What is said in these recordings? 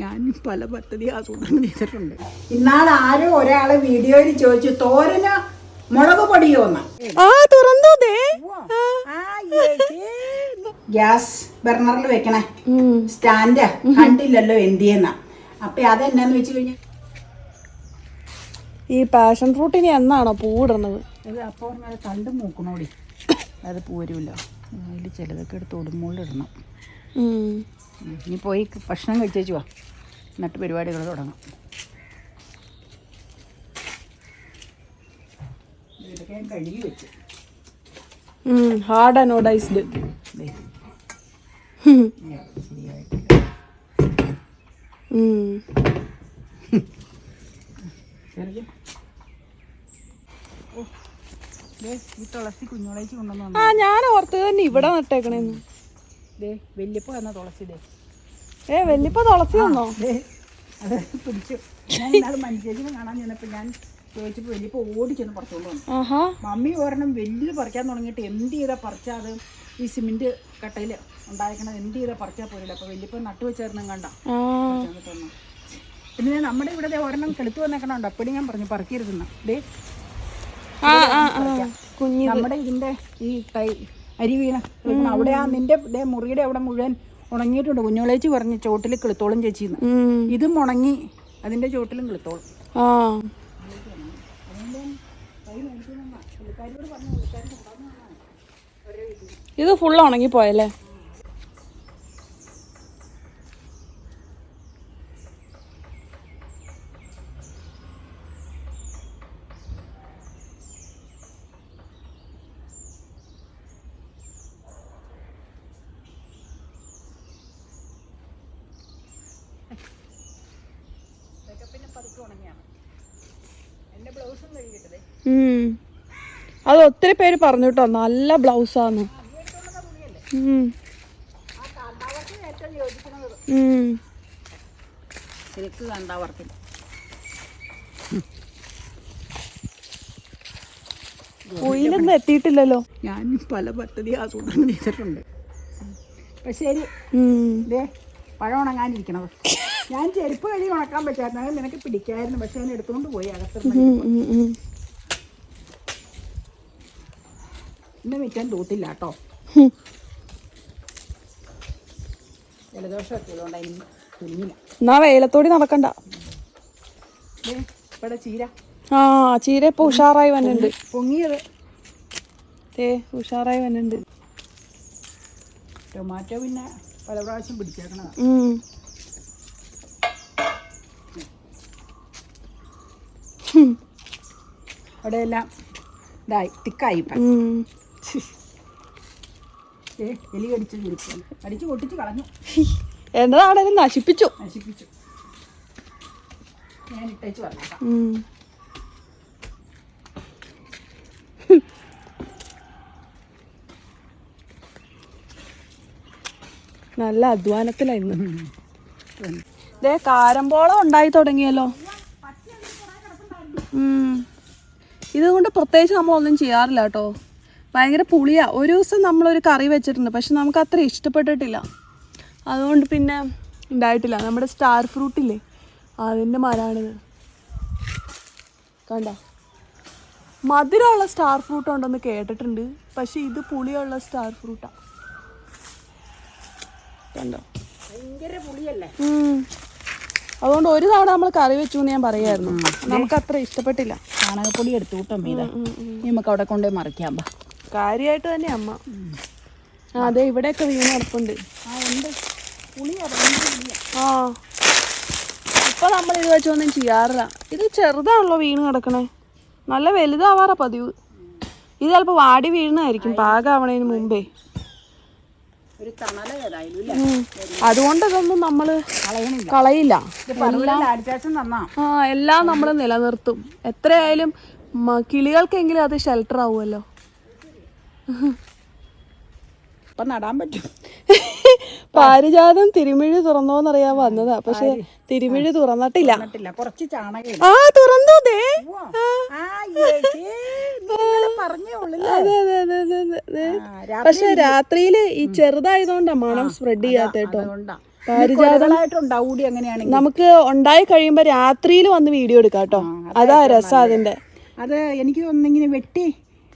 ഞാൻ പല പദ്ധതി ആസൂത്രണം ചെയ്തിട്ടുണ്ട്. ഇന്നാൾ ആരോ ഒരാൾ വീഡിയോയിൽ ചോദിച്ചു തോരന് മുളക് പൊടിയോ ഗ്യാസ് ബർണറിൽ വെക്കണേ. സ്റ്റാൻഡ് കണ്ടില്ലല്ലോ എന്തിയെന്ന. അപ്പൊ അതെന്നാന്ന് വെച്ച് കഴിഞ്ഞാൽ ഈ പാഷൻ ഫ്രൂട്ടിന് എന്നാണോ പൂവിടുന്നത്? ഇത് അപ്പോൾ പറഞ്ഞാൽ കണ്ട് മൂക്കണോടി. അത് പൂരൂല്ലോ അതിൽ ചിലതൊക്കെ എടുത്ത് ഉടുമ്പോളിടണം ഉം. ഇനി പോയി ഭക്ഷണം കഴിച്ചേച്ചു വാ. എന്നിട്ട് പരിപാടികൾ തുടങ്ങാം. ഇതൊക്കെ ഞാൻ കഴുകി വെച്ചു. ഹാർഡ് അനോഡൈസ്ഡ് ഈ തുളസി കൊണ്ടുവന്നു ആ ഞാൻ ഓർത്തത് തന്നെ ഇവിടെ നട്ടേക്കണേന്ന്. ദേ വല്യപ്പ എന്ന തുളസി ദേ. ഏ വല്യപ്പ തുളസി വന്നോ? അത് പിടിച്ചു. ഞാൻ ഇന്നാൾ മനുഷ്യനെ കാണാൻ ചെന്നപ്പോൾ ഞാൻ ചോദിച്ചപ്പോൾ വെല്ലിപ്പ ഓടിച്ചെന്ന് പുറത്തോണ്ട് വന്നു. മമ്മി ഒരെണ്ണം വലിയ പറിക്കാൻ തുടങ്ങിയിട്ട് എന്ത് ചെയ്താൽ പറിച്ചാൽ അത് ഈ സിമെന്റ് കട്ടയിൽ ഉണ്ടായിരിക്കണത്? എന്ത് ചെയ്താൽ പറിച്ചാൽ പോരില്ല അപ്പോൾ വെല്ലിപ്പ നട്ടു വെച്ചായിരുന്നു കണ്ട. ആ. പിന്നെ നമ്മുടെ ഇവിടെ ഒരെണ്ണം കെളുത്ത് വന്നേക്കണുണ്ട്. അപ്പടി ഞാൻ പറഞ്ഞു പറിക്കരുതെന്ന്. ദേ നമ്മുടെ ഇതിന്റെ ഈ തൈ അരി വീണ. അവിടെ ആ നിന്റെ മുറിയുടെ അവിടെ മുഴുവൻ ഉണങ്ങിയിട്ടുണ്ട്. കുഞ്ഞോളേച്ചി പറഞ്ഞു ചോട്ടിൽ കിളുത്തോളം ചേച്ചിന്ന്. ഇതും ഉണങ്ങി അതിന്റെ ചോട്ടിലും കിളുത്തോളും. ആ. ഇത് ഫുൾ ഉണങ്ങിപ്പോയല്ലേ? അത് ഒത്തിരി പേര് പറഞ്ഞു കേട്ടോ നല്ല ബ്ലൗസാന്ന്. കണ്ടാവർക്കും കുയിലൊന്നും എത്തിയിട്ടില്ലല്ലോ. ഞാൻ പല പദ്ധതി ആസൂത്രണം ചെയ്തിട്ടുണ്ട്. പക്ഷേ ശരി. ഇതേ പഴം ഉണങ്ങാനിരിക്കണത്. ഞാൻ ചെരുപ്പ് കഴുകി ഉണക്കാൻ പറ്റായിരുന്നു നിനക്ക് പിടിക്കായിരുന്നു പക്ഷെ ഞാൻ എടുത്തുകൊണ്ട് പോയി അകത്തുനിന്ന് ഇന്ന് മിറ്റം തൂത്തില്ല കേട്ടോ. ജലദോഷം എത്തിയതുകൊണ്ട് അതിന് തുന്നില്ല എന്നാ വെയിലത്തോടി നടക്കണ്ട. ഇവിടെ ചീര. ആ ചീര ഇപ്പൊ ഉഷാറായി വന്നിട്ടുണ്ട്. പൊങ്ങിയത്. ഏ ഉഷാറായി വന്നിട്ടുണ്ട്. ടൊമാറ്റോ പിന്നെ പല പ്രാവശ്യം പിടിച്ചേക്കണതാണ് അവിടെയെല്ലാം ഇതായി തിക്കായി എലി കടിച്ച് ചുരുക്കും കടിച്ച് പൊട്ടിച്ച് കളഞ്ഞു. എന്നതാണേലും നശിപ്പിച്ചു. നശിപ്പിച്ചു. ഞാൻ ഇട്ടേച്ച് പറഞ്ഞേക്കാം. നല്ല അധ്വാനത്തിലായിരുന്നു ദേ കാരമ്പോളം ഉണ്ടായി തുടങ്ങിയല്ലോ. ഇതുകൊണ്ട് പ്രത്യേകിച്ച് നമ്മളൊന്നും ചെയ്യാറില്ല കേട്ടോ. ഭയങ്കര പുളിയാ. ഒരു ദിവസം നമ്മളൊരു കറി വെച്ചിട്ടുണ്ട് പക്ഷെ നമുക്ക് അത്ര ഇഷ്ടപ്പെട്ടിട്ടില്ല. അതുകൊണ്ട് പിന്നെ ഉണ്ടായിട്ടില്ല. നമ്മുടെ സ്റ്റാർ ഫ്രൂട്ടില്ലേ അതിന്റെ മരാണിത്. കണ്ട? മധുരമുള്ള സ്റ്റാർ ഫ്രൂട്ട് ഉണ്ടെന്ന് കേട്ടിട്ടുണ്ട് പക്ഷെ ഇത് പുളിയുള്ള സ്റ്റാർ ഫ്രൂട്ടാ കണ്ടോ? ഭയങ്കര പുളിയല്ലേ? അതുകൊണ്ട് ഒരു തവണ നമ്മൾ കറി വെച്ചു എന്ന് ഞാൻ പറയായിരുന്നു. നമുക്ക് അത്ര ഇഷ്ടപ്പെട്ടില്ല. ചാണകപ്പൊടി എടുത്തു കൂട്ടം നമുക്ക് അവിടെ കൊണ്ടുപോയി മറിക്കാൻ ബാ. കാര്യമായിട്ട് തന്നെ അമ്മ. ആ അതെ ഇവിടെയൊക്കെ വീണ് ഉറപ്പുണ്ട് ആ ഇപ്പൊ നമ്മൾ ഇത് വെച്ചൊന്നും ചെയ്യാറില്ല. ഇത് ചെറുതാണല്ലോ വീണ് കിടക്കണേ. നല്ല വലുതാവാറാ പതിവ്. ഇത് ചിലപ്പോൾ വാടി വീഴുന്നതായിരിക്കും പാകാവണതിന് മുമ്പേ. അതുകൊണ്ട് ഇതൊന്നും നമ്മൾ കളയണില്ല. കളയില്ല. ആ എല്ലാം നമ്മൾ നിലനിർത്തും. എത്രയായാലും കിളികൾക്കെങ്കിലും അത് ഷെൽട്ടർ ആവുമല്ലോ. ഇപ്പൊ നടാൻ പറ്റും. പാരിജാതം തിരുമിഴി തുറന്നോന്നറിയാൻ വന്നതാ പക്ഷെ തിരുമിഴി തുറന്നിട്ടില്ല. കുറച്ച് ചാണകം ആ തുറന്നു പക്ഷെ രാത്രിയിൽ ഈ ചെറുതായതുകൊണ്ടാ മണം സ്പ്രെഡ് ചെയ്യാത്ത കേട്ടോ പാരിജാതമായിട്ടുണ്ടാവും നമുക്ക് ഉണ്ടായി കഴിയുമ്പോ രാത്രിയിൽ വന്ന് വീഡിയോ എടുക്കാം കേട്ടോ അതാ രസം അതിന്റെ. അത് എനിക്ക് തോന്നുന്നു ഇങ്ങനെ വെട്ടി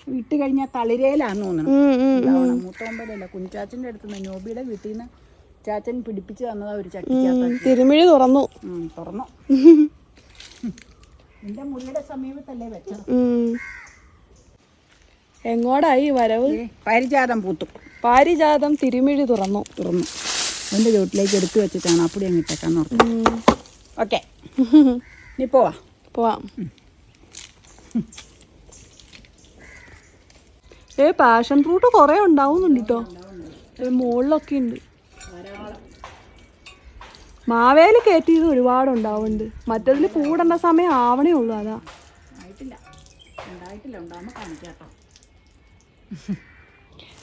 ഇട്ട് കഴിഞ്ഞാൽ തളിരയിലാന്ന് തോന്നുന്നു മൂത്തോമ്പലല്ല കുഞ്ചാച്ചന്റെ അടുത്ത് നിന്ന് നോബിയുടെ വീട്ടിൽ നിന്ന് ചാച്ചൻ പിടിപ്പിച്ച് തന്നതാ ഒരു തിരുമിഴി തുറന്നു. തുറന്നു. എന്റെ മുറിയുടെ സമീപത്തല്ലേ വെച്ചത്? ഉം. എങ്ങോടായി വരവ്? പാരിജാതം പൂത്തു. പാരിജാതം തിരുമിഴി തുറന്നു. തുറന്നു. എന്റെ ചോട്ടിലേക്ക് എടുത്തു വെച്ചിട്ടാണ് അപ്പുടി അങ്ങ് ഇട്ടേക്കാൻ ഉം. ഓക്കെ. നീ പോവാ. പോവാം. ഏ പാഷൻ ഫ്രൂട്ട് കുറേ ഉണ്ടാവുന്നുണ്ട് കേട്ടോ മുകളിലൊക്കെ ഉണ്ട്. മാവേലി കയറ്റിയത് ഒരുപാട് ഉണ്ടാവുന്നുണ്ട്. മറ്റതിൽ പൂടേണ്ട സമയം ആവണേ ഉള്ളൂ അതാ.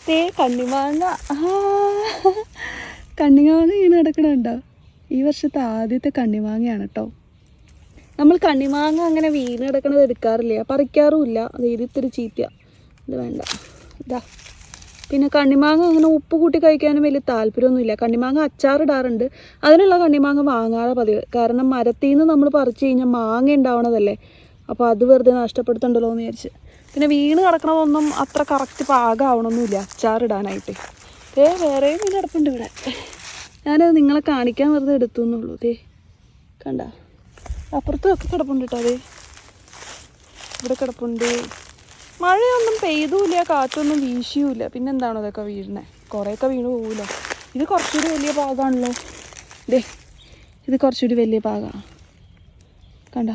തേ കണ്ണിമാങ്ങ. കണ്ണിമാങ്ങ ഇങ്ങനെ കിടക്കണുണ്ടോ ഈ വർഷത്തെ ആദ്യത്തെ കണ്ണിമാങ്ങയാണ് കേട്ടോ നമ്മൾ കണ്ണിമാങ്ങ അങ്ങനെ വീണ് കിടക്കണത് എടുക്കാറില്ല. പറിക്കാറുമില്ല അത് ഇതിത്തിരി ചീത്ത. ഇത് വേണ്ട. ഇതാ പിന്നെ കണ്ണിമാങ്ങ അങ്ങനെ ഉപ്പ് കൂട്ടി കഴിക്കാനും വലിയ താല്പര്യമൊന്നുമില്ല. കണ്ണിമാങ്ങ അച്ചാറിടാറുണ്ട് അതിനുള്ള കണ്ണിമാങ്ങ വാങ്ങാറ് പതിവ്. കാരണം മരത്തിൽ നിന്ന് നമ്മൾ പറിച്ചു കഴിഞ്ഞാൽ മാങ്ങ ഉണ്ടാവണതല്ലേ അപ്പോൾ അത് വെറുതെ നഷ്ടപ്പെടുത്തണ്ടല്ലോ എന്ന് വിചാരിച്ച്. പിന്നെ വീണ് കിടക്കണതൊന്നും അത്ര കറക്റ്റ് പാകമാവണമൊന്നുമില്ല അച്ചാറിടാനായിട്ട് ഏ വേറെയും മീൻ കിടപ്പുണ്ട് ഇവിടെ. ഞാനത് നിങ്ങളെ കാണിക്കാൻ വെറുതെ എടുത്തു എന്നുള്ളൂ ദേ കണ്ട. അപ്പുറത്തൊക്കെ കിടപ്പുണ്ട് കേട്ടോ അതെ ഇവിടെ കിടപ്പുണ്ട്. മഴയൊന്നും പെയ്തുമില്ല കാറ്റൊന്നും വീശിയുമില്ല പിന്നെന്താണ് ഇതൊക്കെ വീഴുന്നത് കുറേയൊക്കെ വീണ് പോവില്ല ഇത് കുറച്ചുകൂടി വലിയ ഭാഗമാണല്ലോ ദേ ഇത് കുറച്ചുകൂടി വലിയ ഭാഗമാണ് കണ്ട?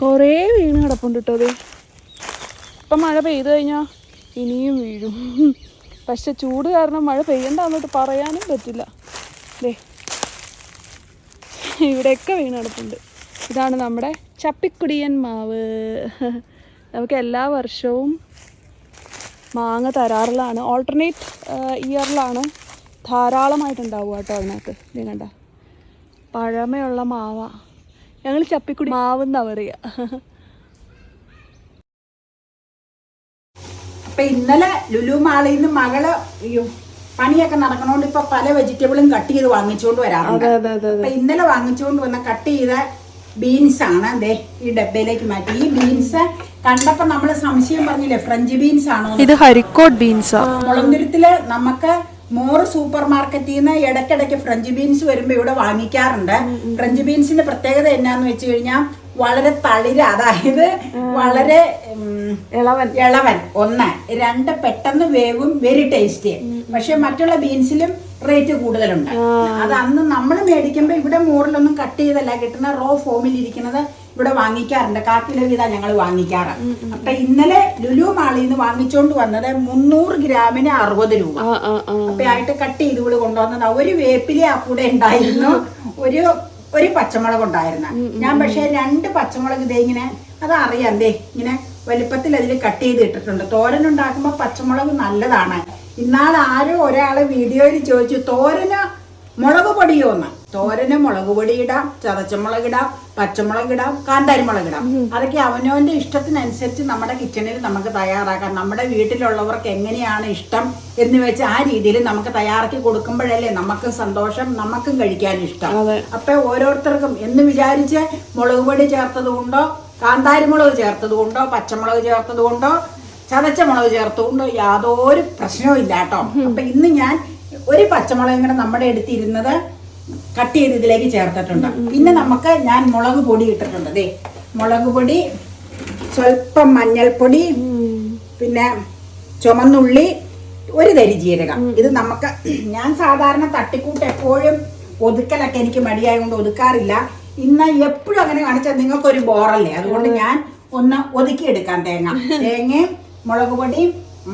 കുറേ വീണ് കിടപ്പുണ്ട് കേട്ടോ അതെ ഇപ്പം മഴ പെയ്തു കഴിഞ്ഞാൽ ഇനിയും വീഴും. പക്ഷെ ചൂട് കാരണം മഴ പെയ്യണ്ടെന്നിട്ട് പറയാനും പറ്റില്ല. ദേ ഇവിടെയൊക്കെ വീണ് കിടപ്പുണ്ട്. ഇതാണ് നമ്മുടെ ചപ്പിക്കുടിയൻ മാവ്. നമുക്ക് എല്ലാ വർഷവും മാങ്ങ തരാറിലാണ്. ഓൾട്ടർനേറ്റ് ഇയറിലാണ് ധാരാളമായിട്ടുണ്ടാവുക കേട്ടോ അതിനകത്ത്. ഇത് കണ്ട. പഴമയുള്ള മാവ. ഞങ്ങൾ ചപ്പിക്കുടി മാവ് എന്നാ പറയുക അപ്പൊ ഇന്നലെ ലുലു മാളിൽ നിന്ന് മകൾ പണിയൊക്കെ നടക്കണോണ്ട് ഇപ്പൊ പല വെജിറ്റബിളും കട്ട് ചെയ്ത് വാങ്ങിച്ചുകൊണ്ട് വരാറുണ്ട്. അപ്പൊ ഇന്നലെ വാങ്ങിച്ചുകൊണ്ട് വന്ന കട്ട് ചെയ്ത ബീൻസ് ആണ്. ദേ ഈ ഡബ്ബയിലേക്ക് മാറ്റി. ഈ ബീൻസ് കണ്ടപ്പോ നമ്മൾ സംശയം പറഞ്ഞില്ലേ ഫ്രഞ്ച് ബീൻസ് ആണോ ഇത് ഹരിക്കോട്ട് ബീൻസ് മുളന്തുരുത്തിൽ നമുക്ക് മോറ് സൂപ്പർ മാർക്കറ്റിൽ നിന്ന് ഇടയ്ക്കിടയ്ക്ക് ഫ്രഞ്ച് ബീൻസ് വരുമ്പോ ഇവിടെ വാങ്ങിക്കാറുണ്ട്. ഫ്രഞ്ച് ബീൻസിന്റെ പ്രത്യേകത എന്നാന്ന് വെച്ച് കഴിഞ്ഞാൽ വളരെ തളിര അതായത് വളരെ ഇളവൻ. ഇളവൻ. ഒന്ന്. രണ്ട് പെട്ടെന്ന് വേവും വെരി ടേസ്റ്റി പക്ഷെ മറ്റുള്ള ബീൻസിലും റേറ്റ് കൂടുതലുണ്ട്. അത് അന്ന് നമ്മൾ മേടിക്കുമ്പോൾ ഇവിടെ മോറിലൊന്നും കട്ട് ചെയ്തല്ല. കിട്ടുന്ന റോ ഫോമിൽ ഇരിക്കുന്നത് ഇവിടെ വാങ്ങിക്കാറുണ്ട്. കാ കിലോ വീതാ ഞങ്ങൾ വാങ്ങിക്കാറ്. അപ്പൊ ഇന്നലെ ലുലു മാളിൽ നിന്ന് വാങ്ങിച്ചോണ്ട് വന്നത് മുന്നൂറ് ഗ്രാമിന് അറുപത് രൂപ. അപ്പൊ ആയിട്ട് കട്ട് ചെയ്ത് ഇവിടെ കൊണ്ടുവന്നത്. ഒരു വേപ്പിലെ ആ കൂടെ ഉണ്ടായിരുന്നു. ഒരു ഒരു പച്ചമുളക് ഉണ്ടായിരുന്ന. ഞാൻ പക്ഷെ രണ്ട് പച്ചമുളക് ഇതേ ഇങ്ങനെ അത് അറിയാം ദേ ഇങ്ങനെ വലിപ്പത്തിൽ അതിൽ കട്ട് ചെയ്ത് ഇട്ടിട്ടുണ്ട്. തോരൻ ഉണ്ടാക്കുമ്പോൾ പച്ചമുളക് നല്ലതാണ്. ഇന്നാൾ ആരോ ഒരാൾ വീഡിയോയിൽ ചോദിച്ചു തോരന് മുളക് പൊടിയോന്ന് തോരന് മുളക് പൊടി ഇടാം ചതച്ചമുളക് ഇടാം പച്ചമുളക് ഇടാം കാന്താരി മുളക് ഇടാം അതൊക്കെ അവനവന്റെ ഇഷ്ടത്തിനനുസരിച്ച് നമ്മുടെ കിച്ചണിൽ നമുക്ക് തയ്യാറാക്കാം. നമ്മുടെ വീട്ടിലുള്ളവർക്ക് എങ്ങനെയാണ് ഇഷ്ടം എന്ന് വെച്ച് ആ രീതിയിൽ നമുക്ക് തയ്യാറാക്കി കൊടുക്കുമ്പോഴല്ലേ നമുക്ക് സന്തോഷം നമുക്കും കഴിക്കാൻ ഇഷ്ടം. അപ്പൊ ഓരോരുത്തർക്കും എന്ന് വിചാരിച്ച് മുളക് പൊടി ചേർത്തത് കൊണ്ടോ കാന്താരി മുളക് ചേർത്തത് കൊണ്ടോ പച്ചമുളക് ചേർത്തത് കൊണ്ടോ ചതച്ച മുളക് ചേർത്തുകൊണ്ട് യാതൊരു പ്രശ്നവും ഇല്ല കേട്ടോ. അപ്പൊ ഇന്ന് ഞാൻ ഒരു പച്ചമുളകും കൂടെ നമ്മുടെ എടുത്തിരുന്നത് കട്ട് ചെയ്ത് ഇതിലേക്ക് ചേർത്തിട്ടുണ്ട്. പിന്നെ നമുക്ക് ഞാൻ മുളക് പൊടി ഇട്ടിട്ടുണ്ട്. ദേ മുളക് പൊടി സ്വല്പം മഞ്ഞൾപ്പൊടി പിന്നെ ചുമന്നുള്ളി ഒരു തരി ജീരകം. ഇത് നമുക്ക് ഞാൻ സാധാരണ തട്ടിക്കൂട്ട് എപ്പോഴും ഒതുക്കലൊക്കെ എനിക്ക് മടിയായതുകൊണ്ട് ഒതുക്കാറില്ല. ഇന്ന് എപ്പോഴും അങ്ങനെ കാണിച്ചാൽ നിങ്ങൾക്കൊരു ബോറല്ലേ? അതുകൊണ്ട് ഞാൻ ഒന്ന് ഒതുക്കിയെടുക്കാം തേങ്ങ. തേങ്ങയും മുളക് പൊടി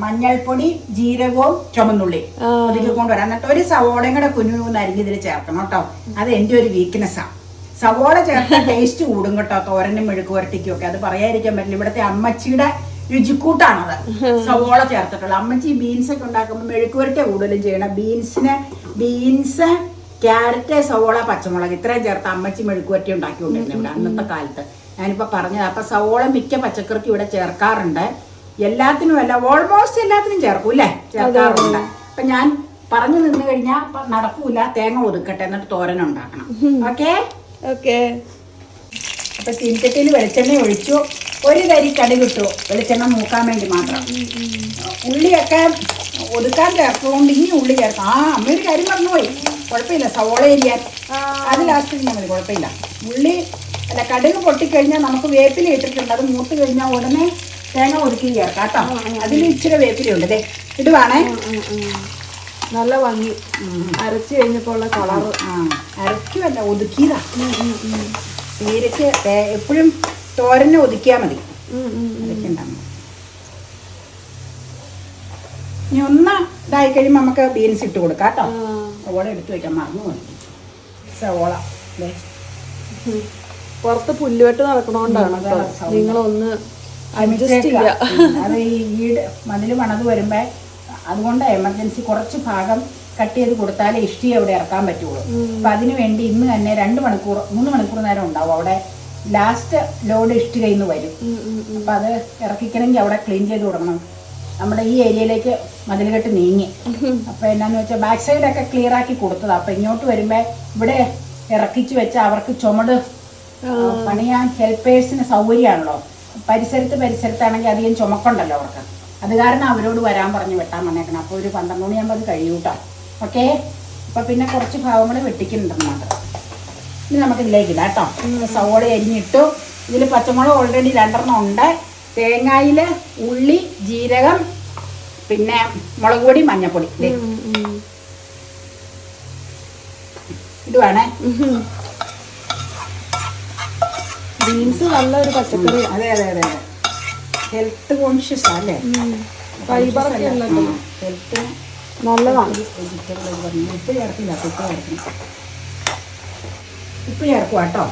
മഞ്ഞൾപ്പൊടി ജീരകവും ചുമന്നുള്ളി ഒതുക്കി കൊണ്ടുവരാം. എന്നിട്ട് ഒരു സവോളയും കൂടെ കുഞ്ഞു കുഞ്ഞു അരിഞ്ഞ് ഇതിൽ ചേർക്കണം കേട്ടോ. അത് എന്റെ ഒരു വീക്ക്നെസ്സാണ് സവോള ചേർത്ത ടേസ്റ്റ് കൂടും കേട്ടോ. തോരനും മെഴുക്ക് പുരട്ടിക്കും ഒക്കെ. അത് പറയാതിരിക്കാൻ പറ്റില്ല. ഇവിടുത്തെ അമ്മച്ചിയുടെ രുചിക്കൂട്ടാണത്. സവോള ചേർത്തിട്ടുള്ളത്. അമ്മച്ചി ബീൻസ് ഒക്കെ ഉണ്ടാക്കുമ്പോൾ മെഴുക്ക് പുരട്ടിയ കൂടുതലും ചെയ്യണം. ബീൻസിന് ബീൻസ് ക്യാരറ്റ് സവോള പച്ചമുളക് ഇത്രയും ചേർത്ത് അമ്മച്ചി മെഴുക്ക് പുരട്ടി ഉണ്ടാക്കിക്കൊണ്ടിരുന്നു ഇവിടെ അന്നത്തെ കാലത്ത്. ഞാനിപ്പോൾ പറഞ്ഞത്. അപ്പം സവോള മിക്ക പച്ചക്കറിക്കും ഇവിടെ ചേർക്കാറുണ്ട്. എല്ലാത്തിനും അല്ല ഓൾമോസ്റ്റ് എല്ലാത്തിനും ചേർക്കും അല്ലേ? ചേർക്കാറുണ്ട്. അപ്പൊ ഞാൻ പറഞ്ഞു നിന്ന് കഴിഞ്ഞാൽ നടക്കൂല തേങ്ങ ഒതുക്കട്ടെ എന്നിട്ട് തോരൻ ഉണ്ടാക്കണം. ഓക്കെ? ഓക്കെ. അപ്പൊ ചീനച്ചട്ടിയിൽ വെളിച്ചെണ്ണ ഒഴിച്ചു. ഒരു തരി കടി കിട്ടു വെളിച്ചെണ്ണ മൂക്കാൻ വേണ്ടി മാത്രം. ഉള്ളിയൊക്കെ ഒതുക്കാൻ ചേർത്തുകൊണ്ട് ഇനി ഉള്ളി ചേർക്കാം. ആ അമ്മ ഒരു കാര്യം പറഞ്ഞുപോയി കുഴപ്പമില്ല സവോള എരിയാൻ അത് ലാസ്റ്റ് ഞാൻ മതി കുഴപ്പമില്ല. ഉള്ളി അല്ല കടുക് പൊട്ടിക്കഴിഞ്ഞാൽ നമുക്ക് വേപ്പില ഇട്ടിട്ടുണ്ട്. അത് മൂത്ത് കഴിഞ്ഞാൽ ഉടനെ തേങ്ങ ഒതുക്കി ചേർക്കാം കേട്ടോ. അതിൽ ഇച്ചിരി വേപ്പിലുണ്ട് ദേ. ഇടുവാണേ. നല്ല ഭംഗി. അരച്ചു കഴിഞ്ഞപ്പോൾ ഉള്ള കളറ്. ആ. അരക്കുമല്ല ഒതുക്കിയതാ. തീരക്ക് എപ്പോഴും തോരനെ ഒതുക്കിയാൽ മതി. ഇനി ഒന്ന് ഇതായി കഴിയുമ്പോൾ നമുക്ക് ബീൻസ് ഇട്ട് കൊടുക്കാം കേട്ടോ. സവോള എടുത്ത് വെക്കാൻ മറന്നു പോയി. സവോള. പുറത്ത് പുല്ലുവെട്ട് നടക്കണോണ്ടാണ് നിങ്ങളൊന്ന് അഡ്ജസ്റ്റ്. ചെയ്യാ അത് ഈ വീട് മതിൽ മണത് വരുമ്പോ അതുകൊണ്ട് എമർജൻസി കുറച്ച് ഭാഗം കട്ട് ചെയ്ത് കൊടുത്താലേ ഇഷ്ടി അവിടെ ഇറക്കാൻ പറ്റുള്ളൂ. അപ്പൊ അതിനു വേണ്ടി ഇന്ന് തന്നെ രണ്ട് മണിക്കൂർ മൂന്ന് മണിക്കൂർ നേരം ഉണ്ടാവും അവിടെ. ലാസ്റ്റ് ലോഡ് ഇഷ്ടി കയ്യിൽ നിന്ന് വരും അപ്പൊ അത് ഇറക്കിക്കണമെങ്കിൽ അവിടെ ക്ലീൻ ചെയ്ത് കൊടുക്കണം നമ്മുടെ ഈ ഏരിയയിലേക്ക് മതിലുകെട്ട് നീങ്ങി. അപ്പൊ എന്നാന്ന് വെച്ചാൽ ബാക്ക് സൈഡൊക്കെ ക്ലിയർ ആക്കി കൊടുത്തത്. അപ്പൊ ഇങ്ങോട്ട് വരുമ്പോൾ ഇവിടെ ഇറക്കിച്ച് വെച്ചാൽ അവർക്ക് ചുമട് പണിയാൻ ഹെൽപ്പേഴ്സിന് സൗകര്യമാണല്ലോ. പരിസരത്ത് പരിസരത്താണെങ്കിൽ അധികം ചുമക്കുണ്ടല്ലോ അവർക്ക്. അത് കാരണം അവരോട് വരാൻ പറഞ്ഞ് വെട്ടാൻ വന്നേക്കണം. അപ്പോൾ ഒരു പന്ത്രണ്ട് മണിയാകുമ്പോൾ അത് കഴിയൂട്ടോ ഓക്കെ? അപ്പോൾ പിന്നെ കുറച്ച് ഭാഗങ്ങൾ വെട്ടിക്കുന്നുണ്ടെന്ന് മാത്രം. ഇനി നമുക്ക് ഇതിലേക്ക് ഇടാം കേട്ടോ. സവോള അരിഞ്ഞിട്ടു. ഇതിൽ പച്ചമുളക് ഓൾറെഡി രണ്ടെണ്ണം ഉണ്ട്. തേങ്ങയിൽ ഉള്ളി ജീരകം പിന്നെ മുളക് പൊടി മഞ്ഞപ്പൊടി. ദേ, ഇത് നല്ല ബീൻസ് നല്ലൊരു പച്ചക്കറി. അതെ അതെ അതെ. ഹെൽത്ത് കോൺഷ്യസ് അല്ലേ? ഫൈബറൊക്കെ ഉള്ളത്. ഹെൽത്ത് നല്ലതാണ്. വെജിറ്റബിൾ പറഞ്ഞു. ഉപ്പ് ചേർക്കില്ല ചേർക്കണം. ഉപ്പ് ചേർക്കുക കേട്ടോ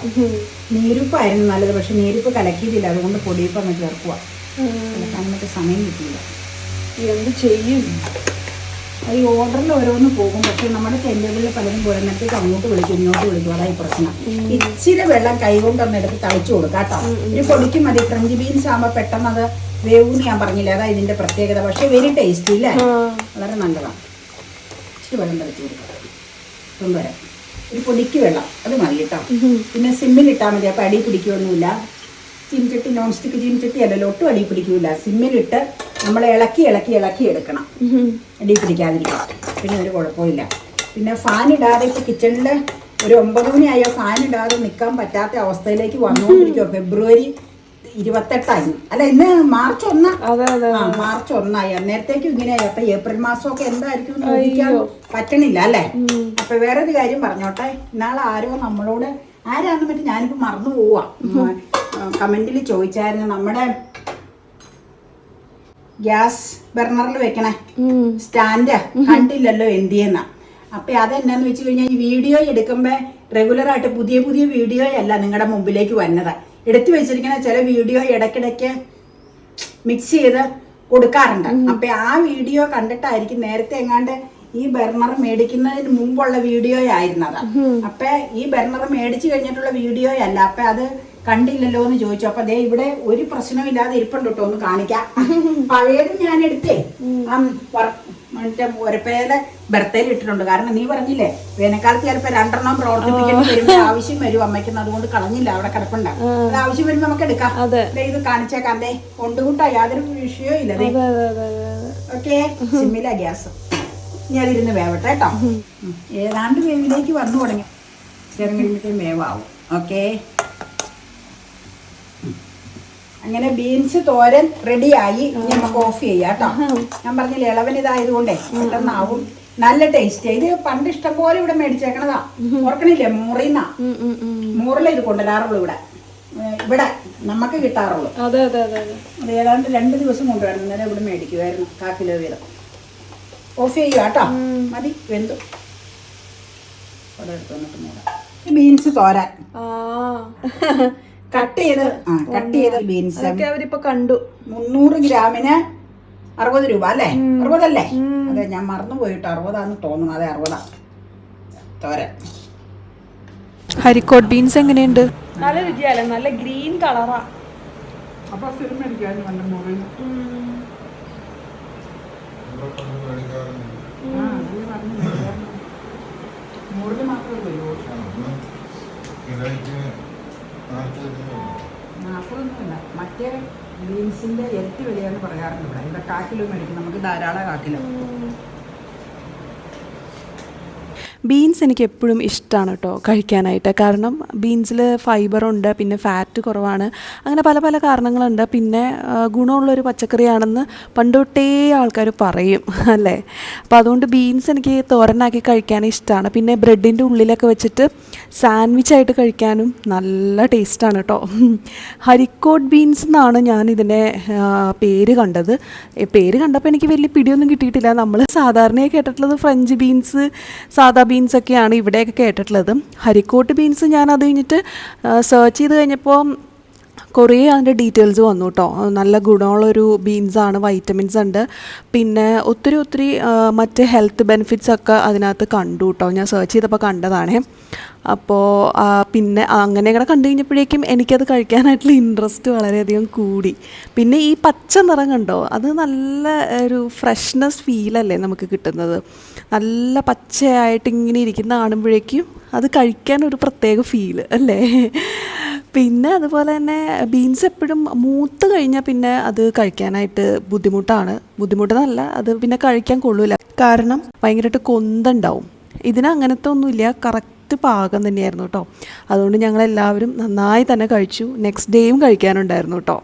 നീരുപ്പായിരുന്നു നല്ലത് പക്ഷെ നീരുപ്പ് കലക്കിയിട്ടില്ല. അതുകൊണ്ട് പൊടിയപ്പം അങ്ങ് ചേർക്കുക കലക്കാൻ നമുക്ക് സമയം കിട്ടിയില്ല. എന്ത് ചെയ്യും? ഈ ഓർഡറിൽ ഓരോന്ന് പോകും. പക്ഷെ നമ്മുടെ ടെൻഡുകളിൽ പലരും പോരുന്നത്തേക്ക് അങ്ങോട്ട് വിളിക്കും ഇങ്ങോട്ട് വിളിക്കും. അതായി പ്രശ്നം. ഇച്ചിരി വെള്ളം കൈകൊണ്ട് എടുത്ത് തളിച്ചു കൊടുക്കാം കേട്ടോ. ഒരു പൊടിക്ക് മതി. ഫ്രഞ്ച് ബീൻസ് ആകുമ്പോൾ പെട്ടെന്ന് അത് വേവൂന്ന് ഞാൻ പറഞ്ഞില്ല? അതാ ഇതിന്റെ പ്രത്യേകത. പക്ഷെ വെരി ടേസ്റ്റി അല്ലേ? വളരെ നല്ലതാണ് ഇച്ചിരി വെള്ളം തളിച്ചു കൊടുക്കാം. കൊണ്ടുവരാം ഒരു പൊടിക്ക് വെള്ളം. അത് മതി കേട്ടോ. പിന്നെ സിമ്മിലിട്ടാൽ മതി. അപ്പം അടി പിടിക്കുകയൊന്നുമില്ല ചീൻചട്ടി നോൺ സ്റ്റിക്ക് ചീൻചട്ടി അല്ലല്ലോ. ഒട്ടും അടി പിടിക്കൂല. സിമ്മിലിട്ട് നമ്മൾ ഇളക്കി ഇളക്കി ഇളക്കി എടുക്കണം. അടി പിന്നെ ഒരു കുഴപ്പമില്ല. പിന്നെ ഫാൻ ഇടാതെ കിച്ചണിൽ ഒരു ഒമ്പത് മണിയായോ ഫാൻ ഇടാതെ നിൽക്കാൻ പറ്റാത്ത അവസ്ഥയിലേക്ക് വന്നുകൊണ്ടിരിക്കുമോ ഫെബ്രുവരി ഇരുപത്തെട്ടായി. അല്ല ഇന്ന് മാർച്ച് ഒന്നാ. മാർച്ച് ഒന്നായി. അന്നേരത്തേക്കും ഇങ്ങനെയായി. അപ്പൊ ഏപ്രിൽ മാസം ഒക്കെ എന്തായിരിക്കും ഊഹിക്കാൻ പറ്റണില്ല അല്ലേ? അപ്പൊ വേറൊരു കാര്യം പറഞ്ഞോട്ടെ. ഇന്നാളെ ആരോ നമ്മളോട് ആരാന്ന് പറ്റി ഞാനിപ്പോ മറന്നു പോവാ. കമന്റിൽ ചോദിച്ചായിരുന്നു. നമ്മുടെ ഗ്യാസ് ബർണറിൽ വെക്കണേ. സ്റ്റാൻഡ് കണ്ടില്ലല്ലോ എന്തിയെന്ന. അപ്പൊ അതെന്നാന്ന് വെച്ച് കഴിഞ്ഞാൽ ഈ വീഡിയോ എടുക്കുമ്പോ റെഗുലർ ആയിട്ട് പുതിയ പുതിയ വീഡിയോ അല്ല നിങ്ങളുടെ മുമ്പിലേക്ക് വന്നത്. എടുത്തു വെച്ചിരിക്കുന്ന ചില വീഡിയോ ഇടയ്ക്കിടയ്ക്ക് മിക്സ് ചെയ്ത് കൊടുക്കാറുണ്ട്. അപ്പൊ ആ വീഡിയോ കണ്ടിട്ടായിരിക്കും നേരത്തെ എങ്ങാണ്ട് ഈ ബർണർ മേടിക്കുന്നതിന് മുമ്പുള്ള വീഡിയോ ആയിരുന്നത് അപ്പൊ ഈ ബർണർ മേടിച്ചു കഴിഞ്ഞിട്ടുള്ള വീഡിയോ അല്ല അപ്പൊ അത് കണ്ടില്ലല്ലോ എന്ന് ചോദിച്ചു. അപ്പൊ ദേ ഇവിടെ ഒരു പ്രശ്നമില്ലാതെ ഇരിപ്പുണ്ട് കേട്ടോ ഒന്ന് കാണിക്കാം. പഴയത് ഞാൻ എടുത്തേ. മറ്റേ ഒരപ്പേലെ ബർത്തയിൽ ഇട്ടിട്ടുണ്ട്. കാരണം നീ പറഞ്ഞില്ലേ വേനൽക്കാലത്ത് ചിലപ്പോ രണ്ടെണ്ണം പ്രവർത്തിപ്പിക്കേണ്ടി വരുമ്പോൾ ആവശ്യം വരും അമ്മയ്ക്കുന്ന. അതുകൊണ്ട് കളഞ്ഞില്ല അവിടെ കിടപ്പുണ്ട്. അത് ആവശ്യം വരുമ്പോൾ നമുക്ക് എടുക്കാം. ഇത് കാണിച്ചേക്കാം. ദേ കൊണ്ടുകൂട്ടാ യാതൊരു വിഷയവും ഇല്ല. ഓക്കെ. സിമ്മില ഗ്യാസ്. ഇനി അതിരുന്ന് വേവട്ടെ കേട്ടോ. ഏതാണ്ട് വേവിലേക്ക് വന്നു തുടങ്ങി. ചെറുങ്ങഴിഞ്ഞിട്ടും വേവാവും ഓക്കെ. അങ്ങനെ ബീൻസ് തോരൻ റെഡിയായി ഇനി നമുക്ക് ഓഫ് ചെയ്യാം കേട്ടോ. ഞാൻ പറഞ്ഞില്ല ഇളവൻ ഇതായതുകൊണ്ടേ പെട്ടെന്നാവും. നല്ല ടേസ്റ്റ് ഇത് പണ്ട് ഇഷ്ടം പോലെ ഇവിടെ മേടിച്ചേക്കണതാ. ഓർക്കണില്ലേ മുറിന്ന? മുറിലെ. ഇത് കൊണ്ടുവരാറുള്ളൂ ഇവിടെ. ഇവിടെ നമുക്ക് കിട്ടാറുള്ളൂ. അതെ അതെ അതെ അതെ. ഏതാണ്ട് രണ്ട് ദിവസം കൊണ്ടുവരണം. ഇന്നലെ ഇവിടെ മേടിക്കുമായിരുന്നു കാ കിലോ വീതം. ഓഫ് ചെയ്യുക കേട്ടോ. മതി വെന്തു. അവിടെ എടുത്ത് വന്നിട്ട് മൂടാം. ബീൻസ് തോരാൻ. കട്ട് ചെയ്ത് ആ കട്ട് ചെയ്ത ബീൻസ് അതൊക്കെ അവരിപ്പൊ കണ്ടു. മുന്നൂറ് ഗ്രാമിന് അറുപത് രൂപ അല്ലേ? അറുപതല്ലേ? അതെ ഞാൻ മറന്നു പോയിട്ട് അറുപതാന്ന് തോന്നുന്നു. അതെ അറുപതാ. തോരൻ ഹരിക്കോട്ട് ബീൻസ് എങ്ങനെയുണ്ട്? നല്ല രുചിയല്ലേ? നല്ല ഗ്രീൻ കളറാ. അപ്പൊ സിനിമ നല്ല പറഞ്ഞു മുറിൽ മാത്രമേ വരുള്ളൂ നാൽപ്പതൊന്നുമില്ല മറ്റേ ബീൻസിന്റെ ഇരട്ടി വിലയാണ് പറയാറുണ്ട് ഇവിടെ. ഇവിടെ കാക്കിലും മേടിക്കും. നമുക്ക് ധാരാളം കാക്കിലോ ബീൻസ് എനിക്ക് എപ്പോഴും ഇഷ്ടമാണ് കേട്ടോ കഴിക്കാനായിട്ട്. കാരണം ബീൻസിൽ ഫൈബറുണ്ട് പിന്നെ ഫാറ്റ് കുറവാണ്. അങ്ങനെ പല പല കാരണങ്ങളുണ്ട്. പിന്നെ ഗുണമുള്ളൊരു പച്ചക്കറിയാണെന്ന് പണ്ടൊട്ടേ ആൾക്കാർ പറയും അല്ലേ? അപ്പോൾ അതുകൊണ്ട് ബീൻസ് എനിക്ക് തോരനാക്കി കഴിക്കാൻ ഇഷ്ടമാണ് പിന്നെ ബ്രെഡിന്റെ ഉള്ളിലൊക്കെ വെച്ചിട്ട് സാൻഡ്വിച്ചായിട്ട് കഴിക്കാനും നല്ല ടേസ്റ്റാണ് കേട്ടോ. ഹരിക്കോട്ട് ബീൻസ് എന്നാണ് ഞാൻ ഇതിന്റെ പേര് കണ്ടത്. പേര് കണ്ടപ്പോൾ എനിക്ക് വലിയ പിടിയൊന്നും കിട്ടിയിട്ടില്ല. നമ്മൾ സാധാരണയായി കേട്ടിട്ടുള്ളത് ഫ്രഞ്ച് ബീൻസ് സാധാ ഒക്കെയാണ് ഇവിടെയൊക്കെ കേട്ടിട്ടുള്ളത്. ഹരിക്കോട്ട് ബീൻസ് ഞാൻ അത് കഴിഞ്ഞിട്ട് സെർച്ച് ചെയ്ത് കഴിഞ്ഞപ്പോൾ കുറേ അതിന്റെ ഡീറ്റെയിൽസ് വന്നു കേട്ടോ നല്ല ഗുണമുള്ളൊരു ബീൻസാണ് വൈറ്റമിൻസ് ഉണ്ട്. പിന്നെ ഒത്തിരി ഒത്തിരി മറ്റ് ഹെൽത്ത് ബെനിഫിറ്റ്സ് ഒക്കെ അതിനകത്ത് കണ്ടു കേട്ടോ ഞാൻ സെർച്ച് ചെയ്തപ്പോൾ കണ്ടതാണേ. അപ്പോൾ പിന്നെ അങ്ങനെ അങ്ങനെ കണ്ടു കഴിഞ്ഞപ്പോഴേക്കും എനിക്കത് കഴിക്കാനായിട്ടുള്ള ഇൻട്രസ്റ്റ് വളരെയധികം കൂടി. പിന്നെ ഈ പച്ച നിറം കണ്ടോ? അത് നല്ല ഒരു ഫ്രഷ്നെസ് ഫീലല്ലേ നമുക്ക് കിട്ടുന്നത്. നല്ല പച്ചയായിട്ട് ഇങ്ങനെ ഇരിക്കുന്ന കാണുമ്പോഴേക്കും അത് കഴിക്കാൻ ഒരു പ്രത്യേക ഫീൽ അല്ലേ? പിന്നെ അതുപോലെ തന്നെ ബീൻസ് എപ്പോഴും മൂത്ത് കഴിഞ്ഞാൽ പിന്നെ അത് കഴിക്കാനായിട്ട് ബുദ്ധിമുട്ടാണ്. ബുദ്ധിമുട്ടെന്നല്ല അത് പിന്നെ കഴിക്കാൻ കൊള്ളൂല. കാരണം ഭയങ്കരമായിട്ട് കൊന്തുണ്ടാവും. ഇതിന് അങ്ങനത്തെ ഒന്നുമില്ല കറക്റ്റ് പാകം തന്നെയായിരുന്നു കേട്ടോ അതുകൊണ്ട് ഞങ്ങളെല്ലാവരും നന്നായി തന്നെ കഴിച്ചു. നെക്സ്റ്റ് ഡേയും കഴിക്കാനുണ്ടായിരുന്നു കേട്ടോ